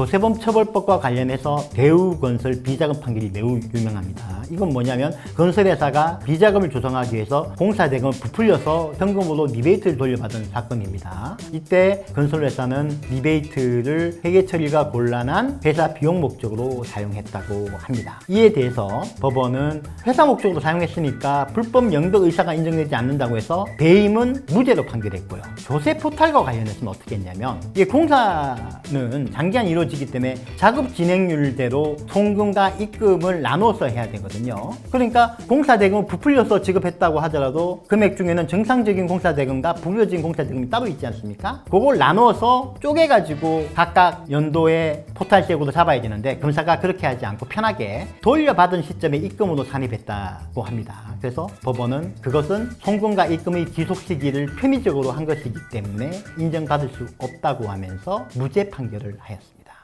조세범 처벌법과 관련해서 대우건설 비자금 판결이 매우 유명합니다. 이건 뭐냐면 건설회사가 비자금을 조성하기 위해서 공사대금을 부풀려서 현금으로 리베이트를 돌려받은 사건입니다. 이때 건설회사는 리베이트를 회계 처리가 곤란한 회사 비용 목적으로 사용했다고 합니다. 이에 대해서 법원은 회사 목적으로 사용했으니까 불법 영덕 의사가 인정되지 않는다고 해서 배임은 무죄로 판결했고요. 조세 포탈과 관련해서는 어떻게 했냐면 이게 공사는 장기간 이루어지 기 때문에 작업 진행률대로 송금과 입금을 나눠서 해야 되거든요. 그러니까 공사 대금을 부풀려서 지급했다고 하더라도 금액 중에는 정상적인 공사 대금과 부풀려진 공사 대금이 따로 있지 않습니까? 그걸 나눠서 쪼개가지고 각각 연도에 포탈 세액으로 잡아야 되는데 검사가 그렇게 하지 않고 편하게 돌려받은 시점에 입금으로 산입했다고 합니다. 그래서 법원은 그것은 송금과 입금의 지속 시기를 편의적으로 한 것이기 때문에 인정받을 수 없다고 하면서 무죄 판결을 하였습니다.